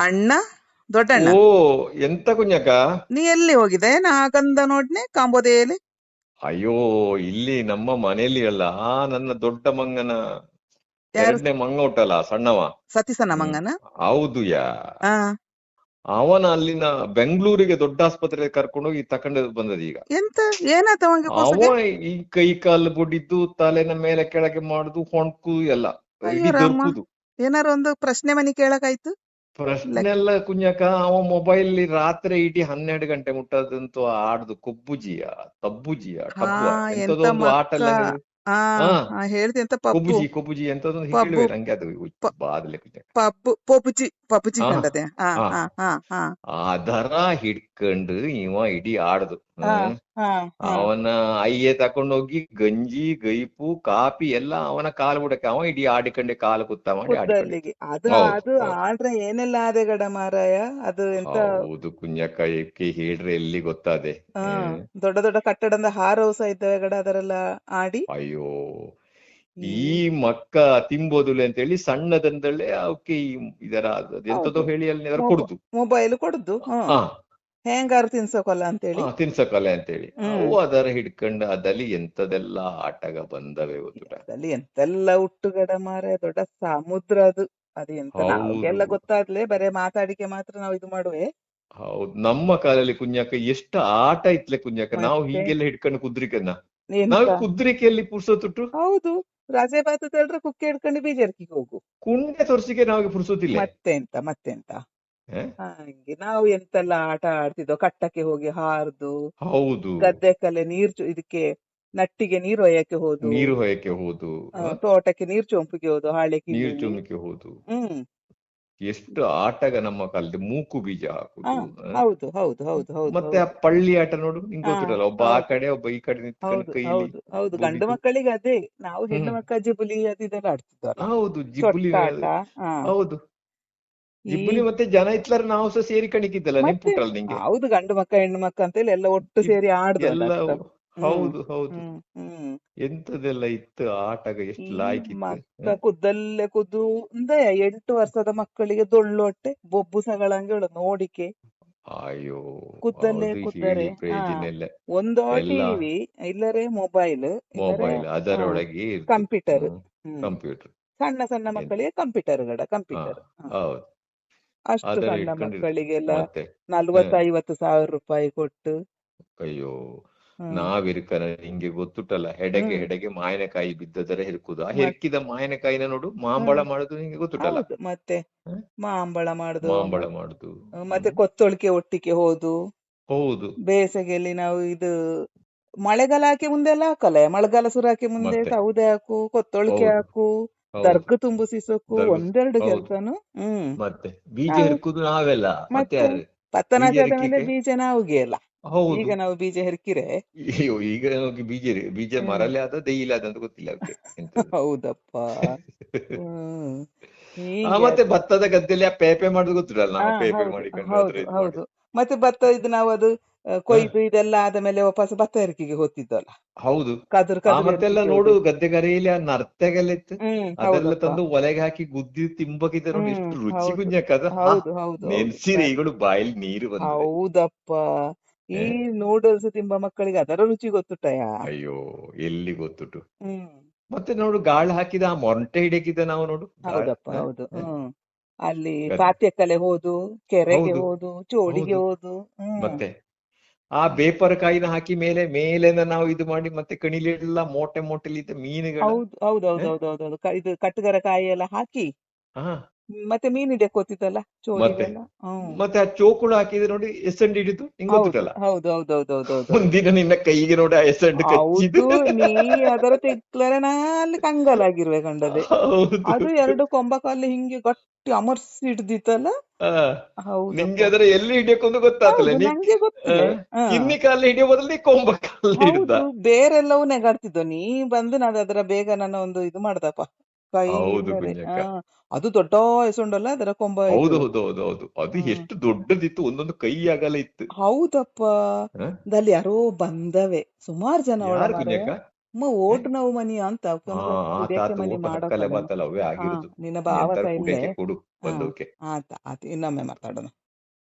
ಅಣ್ಣ ದೊಡ್ಡಣ್ಣ. ಓ ಎಂತ ಕುಂಜಕ ನೀ ಎಲ್ಲಿ ಹೋಗಿದೆ ನಾ ಕಂದ ನೋಡ್ನೆ ಕಾಂಬೋದೇಲಿ ಅಯ್ಯೋ ಇಲ್ಲಿ ನಮ್ಮ ಮನೆಯಲ್ಲಿ ಅಲ್ಲ ಆ ನನ್ನ ದೊಡ್ಡ ಮಂಗನ ಯಾರು? ಎರಡನೇ ಮಂಗ ಉಂಟಲ್ಲ ಸಣ್ಣವ. ಸತೀಸನ ಮಂಗನ? ಹೌದು ಯಾ. ಆ ಅವನ ಅಲ್ಲಿನ ಬೆಂಗಳೂರಿಗೆ ದೊಡ್ಡ ಆಸ್ಪತ್ರೆಗೆ ಕರ್ಕೊಂಡೋಗಿ ತಕೊಂಡು ಬಂದದ ಈಗ. ಎಂತ? ಏನಾತ ಅವಂಗೆ ಅವ ಕೂಸಿಗೆ ಈ ಕೈ ಕಾಲು ಬೊಡಿದ್ದು ತಲೆನ ಮೇಲೆ ಕೆಳಗೆ ಮಾಡುದು ಹೊಣ್ಕು ಎಲ್ಲ ಏನಾರ ಇಡೀ ರಾಮ ದೊರ್ಕುದು. ಏನಾರು ಒಂದು ಪ್ರಶ್ನೆ ಮನಿ ಕೇಳಕಾಯ್ತು ಪ್ರಶ್ನೆ ಎಲ್ಲ ಕುಂಜಕ ಅವ ಮೊಬೈಲ್ ರಾತ್ರಿ ಇಡೀ ಹನ್ನೆರಡು ಗಂಟೆ ಮುಟ್ಟದಂತೂ ಆಡ್ದು ಕೊಬ್ಬುಜಿಯ ತಬ್ಬುಜಿಯ ಎಂತದೊಂದು ಆಟ ಹೇಳ್ತಿ ಅಂತ ಕೊಬ್ಬುಜಿ ಕೊಬ್ಬುಜಿ ಎಂತ ಹೇಳುವೆ ನಂಗೆ ಅದು ಬಾದಲೆ ಪಪ್ಪು ಪೊಪ್ಪುಜಿ ಪಪ್ಪುಜಿ ಅದರ ಹಿಡ್ಕೊಂಡು ಇವ ಇಡೀ ಆಡ್ದು ಅವನ ಅಯ್ಯೆ ತಕೊಂಡೋಗಿ ಗಂಜಿ ಗೈಪು ಕಾಪಿ ಎಲ್ಲ ಅವನ ಕಾಲು ಬುಡಕ್ಕೆ ಅವ ಇಡೀ ಆಡಿಕೊಂಡೆ ಕಾಲು ಕುತ್ತ ಮಾಡಿ ಅದು ಅದು ಆಡ್ರೆ ಏನೆಲ್ಲ ಆದೆ ಗಡ ಮಾರಾಯ? ಅದು ಎಂತ? ಹೌದು ಕುಂಜಕ್ಕ ಎಕ್ಕಿ ಹೇಳ್ರೆ ಎಲ್ಲಿ ಗೊತ್ತಾದೆ. ಹಾ ದೊಡ್ಡ ದೊಡ್ಡ ಕಟ್ಟಡದ ಹಾರವು ಸಹ ಇದ್ದಾವೆ ಗಡ ಅದರೆಲ್ಲ ಆಡಿ. ಅಯ್ಯೋ. ಈ ಮಕ್ಕ ತಿಂಬೋದು ಅಂತ ಹೇಳಿ ಸಣ್ಣದಂದಳೆ ಅವಕ್ಕೆ ಇದರ ಎಂತದೋ ಹೇಳಿ ಅಲ್ಲಿ ಕೊಡುದು. ಮೊಬೈಲ್ ಕೊಡುದು. ಹೆಂಗಾರು ತಿನ್ಸೋಕಲ್ಲ ಅಂತೇಳಿ? ಹಾ, ಅಂತೇಳಿ. ಹೇಳಿ ಅವು ಅದರ ಹಿಡ್ಕೊಂಡು ಅದಲ್ಲಿ ಎಂತದೆಲ್ಲ ಆಟಗ ಬಂದವೆ ಅದಲ್ಲಿ ಎಂತೆಲ್ಲ ಹುಟ್ಟುಗಡ ಮಾರೆ ದೊಡ್ಡ ಸಮುದ್ರ ಅದು. ಅದು ಎಂತ ಹೌದು. ಬರೇ ಮಾತಾಡಿಕೆ ಮಾತ್ರ ನಾವು ಇದು ಮಾಡುವೆ. ಹೌದು. ನಮ್ಮ ಕಾಲಲ್ಲಿ ಕುಂಜಾಕ ಎಷ್ಟು ಆಟ ಇತ್ಲೆ ಕುಂಜಾಕ ನಾವು ಹೀಗೆಲ್ಲ ಹಿಡ್ಕೊಂಡು ಕುದ್ರಿಕನ್ನ ನಾವು ಕುದ್ರಿಕೆಯಲ್ಲಿ ಪುರ್ಸೊತ್ತುಟ್ಟು ಹೌದು. ರಜೆ ಬಾತದಲ್ರ ಕುಕ್ಕೆ ಹಿಡ್ಕೊಂಡು ಬೀಜರ್ಕಿಗೆ ಹೋಗು. ಕುಂಡೆ ತೋರ್ಸಿಗೆ ಮತ್ತೆ ಎಂತ ಮತ್ತೆಂತ ಮತ್ತೆಂತ? ಹಂಗೆ. ನಾವು ಎಂತೆಲ್ಲ ಆಟ ಆಡ್ತಿದ್ವು ಕಟ್ಟಕ್ಕೆ ಹೋಗಿ ಹಾರ್ದು ಹೌದು. ಗದ್ದೆ ಕಲೆ ನೀರ್ ಚು- ಇದಕ್ಕೆ ನಟ್ಟಿಗೆ ನೀರು ಒಯ್ಯಕ್ಕೆ ಹೋದು. ನೀರು ಹೊಯಕ್ಕೆ ಹೋದು. ಆ, ಹ? ತೋಟಕ್ಕೆ ನೀರ್ ಚೊಂಪಿಗೆ ಹೋದು ಹಾಳೆ ನೀರು ಚೊಂಪಿಗೆ ಹೋದು. ಹ್ಮ್. ಎಷ್ಟು ಆಟಗ ನಮ್ಮ ಕಾಲದ ಮೂಕು ಬೀಜ ಹಾ ಹಾಕುದು. ಹ? ಹೌದು ಹೌದು ಹೌದು ಹೌದು ಮತ್ತೆ ಆ ಹೌದು ಪಳ್ಳಿ ಆಟ ನೋಡು ನಿಂಗೆ ಹಾ ಗೊತ್ತಿರಲ್ಲ ಒಬ್ಬ ಆ ಹೌದು ಕಡೆ ಒಬ್ಬ ಈ ಕಡೆ ನಿಂತ್ಕೊಂಡು ಹೌದು ಕೈಲಿ ಹೌದು ಹೌದು. ಗಂಡು ಬೂದಿದು ಮಕ್ಕಳಿಗೆ ಅದೇ. ನಾವು ಹೆಣ್ಣು ಹ್ಮ್ ಮಕ್ಕಳ ಜಿಬುಲಿ ಅದು ಇದೆಲ್ಲ ಆಡ್ತಿದ್ವಲ್ಲ. ಹೌದು ಜಿಬುಲಿ ಚೊಟ್ಟಾಟ ಹಾ. ಹೌದು. ಜಿಬ್ಬುಲಿ ಮತ್ತೆ ಜನ ಇತ್ಲಾರ ನಾವು ಸಹ ಸೇರಿ ಕಣಿಕಿದ್ದಲ್ಲ ನೆನ್ಪುಂಟಲ್ಲ ನಿಂಗೆ? ಹೌದು ಗಂಡು ಮಕ್ಕ ಹೆಣ್ಣು ಮಕ್ಕ ಅಂತೇಳಿ ಎಲ್ಲ ಒಟ್ಟು ಸೇರಿ ಆಡ್ದಲ್ಲ ಹೌದು ಹೌದು ಎಂತದೆಲ್ಲ ಇತ್ತು ಆಟಗ ಈ ಎಷ್ಟು ಲಾಯ್ಕ್ ಮಕ್ಕ ಕುದ್ದಲ್ಲೇ ಕುದ್ದು ಎಂಟು ವರ್ಷದ ಮಕ್ಕಳಿಗೆ ದೊಳ್ಳು ಹೊಟ್ಟೆ ಬೊಬ್ಬು ಸಗಳಂಗೆ ನೋಡಿಕೆ. ಅಯ್ಯೋ ಕುದ್ದಲ್ಲೇ ಕುದ್ದರೆ ಒಂದು ಟಿವಿ ಇಲ್ಲರೆ ಮೊಬೈಲ್ ಮೊಬೈಲ್ ಅದರೊಳಗೆ ಕಂಪ್ಯೂಟರ್. ಕಂಪ್ಯೂಟರ್. ಸಣ್ಣ ಸಣ್ಣ ಮಕ್ಕಳಿಗೆ ಕಂಪ್ಯೂಟರ್ ಗಡ ಕಂಪ್ಯೂಟರ್. ಹೌದು. ಅಷ್ಟು ಸಣ್ಣ ಮಕ್ಕಳಿಗೆಲ್ಲ ಮತ್ತೆ ನಲ್ವತ್ತು ಹ್ಮ್. ಐವತ್ತು ಸಾವಿರ ರೂಪಾಯಿ ಕೊಟ್ಟು ಅಯ್ಯೋ ಹ್ಮ್. ನಾವಿರ್ಕನ ನಿಂಗೆ ಗೊತ್ತುಟ್ಟಲ್ಲ ಹೆಡೆಗೆ ಹ್ಮ್. ಹೆಡೆಗೆ ಮಾವಿನಕಾಯಿ ಬಿದ್ದದರ ಹೆರ್ಕುದು? ಆ ಮತ್ ಹೆರ್ಕಿದ ಮಾವಿನಕಾಯಿನ ನೋಡು ಮಾಂಬಳ ಹ್ಮ್. ಮಾಡುದು ನಿಂಗೆ ಗೊತ್ತುಟ್ಟಲ್ಲ ಹೌದು ಮತ್ತೆ ಹ? ಮಾಂಬಳ ಮಾಡುದು ಮಾಂಬಳ ಮಾಡುದು ಮತ್ತೆ ಹ್ಮ್. ಕೊತ್ತೊಳಿಕೆ ಒಟ್ಟಿಗೆ ಹೋದು. ಹೌದು. ಬೇಸಗೆಯಲ್ಲಿ ನಾವು ಇದು ಮಳೆಗಾಲ ಹಾಕಿ ಮುಂದೆ ಎಲ್ಲ ಹಾಕಲ್ಲ ಮಳೆಗಾಲ ಶುರು ಹಾಕಿ ಮುಂದೆ ಮತ್ತೆ ಸೌದೆ ಹಾಕು ಕೊತ್ತೊಳಿಕೆ ಹೌದು. ಹಾಕು. ದರ್ಗ ತುಂಬಿಸೋಕು ಒಂದೆರಡು ಕೆಲಸನು ಹ್ಮ್. ಮತ್ತೆ ಬೀಜ ಹೆರ್ಕುದು ನಾವೆಲ್ಲ. ಮತ್ತೆ ಆದ ಮೇಲೆ ಬೀಜ ನಾವುಗೆ ಅಲ್ಲ ಈಗ ನಾವು ಬೀಜ ಹೆರ್ಕಿರೆ. ಅಯ್ಯೋ ಈಗ ನಮಗೆ ಬೀಜ ಬೀಜ ಮರಲ್ಲೇ ಆದ ದೈಲ ಆದ ಅಂತ ಗೊತ್ತಿಲ್ಲ ಹೌದಪ್ಪ. ಮತ್ತೆ ಭತ್ತದ ಗದ್ದೆಯಲ್ಲಿ ಪೇಪೆ ಮಾಡುದು ಗೊತ್ತಿರಲ್ಲ ನಾವು ಪೇಪೆ ಮಾಡಿಕೊಂಡು ಹೌದು. ಮತ್ತೆ ಭತ್ತ ಇದು ನಾವು ಅದು ಕೊಯ್ದು ಇದೆಲ್ಲ ಆದ ಮೇಲೆ ವಾಪಸ್ ಭತ್ತ ಹೆರ್ಕಿಗೆ ಹೋಗ್ತಿದ್ದಲ್ಲ. ಹೌದು. ಮತ್ತೆಲ್ಲ ನೋಡು ಗದ್ದೆ ಗದ್ದೆಗರೆಯಲ್ಲಿ ಆ ನರ್ತೆಗೆಲ್ಲ ಇತ್ತು ಅದೆಲ್ಲ ತಂದು ಒಲೆಗೆ ಹಾಕಿ ಗುದ್ದಿ ತಿಂಬಕಿದ್ದ ನೋಡಿ ಎಷ್ಟು ರುಚಿ ನೆನ್ಸಿರೆ ಸ- ಈಗಳು ಬಾಯಲ್ಲಿ ನೀರು ಬಂದ ಹೌದಪ್ಪ. ಈ? ನೂಡಲ್ಸ್ ತಿಂಬ ಮಕ್ಕಳಿಗೆ ಅದರ ರುಚಿ ಗೊತ್ತುಂಟಯ? ಅಯ್ಯೋ ಎಲ್ಲಿ ಗೊತ್ತುಂಟು. ಮತ್ತೆ ನೋಡು ಗಾಳ ಹಾಕಿದ ಆ ಮೊರಂಟೆ ಹಿಡಕಿದ್ದ ನಾವು ನೋಡು. ಹೌದಪ್ಪ ಹೌದು. ಅಲ್ಲಿ ಪಾತ್ಯಕಲೆ ಪಾತ್ಯಕ್ಕಲೆ ಹೋದು ಕೆರೆಗೆ ಹೌದು. ಚೋಳಿಗೆ ಹೌದು. ಮತ್ತೆ? ಆ ಬೇಪರ ಕಾಯಿನ ಹಾಕಿ ಮೇಲೆ ಮೇಲೆನ ನಾವು ಇದು ಮಾಡಿ ಮತ್ತೆ ಕಣಿಲೆಲ್ಲ ಮೋಟೆ ಮೋಟೆಲಿ ಇದ್ದ ಮೀನುಗಳು ಹೌದು ಹೌದು ಹೌದು ಹೌದು ಹೌದು ಇದು ಕಟ್ಟುಗರ ಕಾಯಿ ಎಲ್ಲ ಹಾಕಿ ಹಾ. ಮತ್ತೆ ಮೀನ್ ಹಿಡಿಯಕ್ಕೋತಿತ್ತಲ್ಲ ಮತ್ತೆ ಚೋಳಿಗೆಲ್ಲ? ಮತ್ತೆ. ಆ ಚೋಕುಳ ಹಾಕಿದ್ರೆ ನೋಡಿ ಎಸಂಡು ಹಿಡಿದು ನಿಂಗೆ ಹೌದು ಗೊತ್ತುಂಟಲ್ಲ ಹೌದು ಹೌದು ಹೌದು ಹೌದು ಒಂದಿನ ನಿನ್ನ ಕೈಗೆ ನೋಡಿ ಆ ಎಂಡ್ ಕಚ್ಚಿದ್ದು ಹೌದು ನೀ ಅದರ ತೆಕ್ಲರೆ ನಾ ಅಲ್ಲಿ ಕಂಗಾಲಾಗಿರುವೆ ಕಂಡದೆ. ಅದು ಎರಡು ಕೊಂಬಕಾಲಿ ಹಿಂಗೆ ಗಟ್ಟಿ ಅಮರ್ಸಿ ಹಿಡ್ದಿತ್ತಲ್ಲ? ನಿಂಗೆ ಅದರ ಎಲ್ಲಿ ಹಿಡಿಯೋಕೊಂದು ಗೊತ್ತಾಗ್ತಲ್ಲ ಹೌದು ನೀ ನಂಗೆ ಹ. ಕಿನ್ನಿ ಕಾಲ ಹಿಡಿಯೋ ಬದಲು ನೀ ಕೊಂಬ ಕಾಲ ಹಿಡ್ದ. ಬೇರೆಲ್ಲವೂ ನೆಗಾಡ್ತಿದ್ದ? ನೀ ಬಂದು ನಾನು ಅದರ ಬೇಗ ನನ್ನ ಒಂದು ಇದು ಮಾಡ್ದಪ್ಪ. ಕೈ ಹೌದು ಗುಂಜಕ್ಕ ಅದು ದೊಡ್ಡ ಎಸೊಂಡಲ್ಲ ಅದರ ಕೊಂಬ ಹೌದು ಹೌದು ಹೌದು ಹೌದು. ಅದು ಎಷ್ಟು ದೊಡ್ಡದಿತ್ತು ಒಂದೊಂದು ಕೈ ಆಗಲ್ಲ ಇತ್ತು. ಹೌದಪ್ಪ. ದಲ್ಲಿ ಯಾರೋ ಬಂದವೆ. ಸುಮಾರು ಜನ ಯಾರು ಗುಂಜಕ್ಕ ಅಮ್ಮ ಓಟು ನಾವು ಮನಿ ಅಂತ ಮನಿ ಮಾಡೋ ನಿನ್ನ ಭಾವ ಕೊಡು ಆತ ಆತ ಇನ್ನೊಮ್ಮೆ ಮಾತಾಡೋಣ.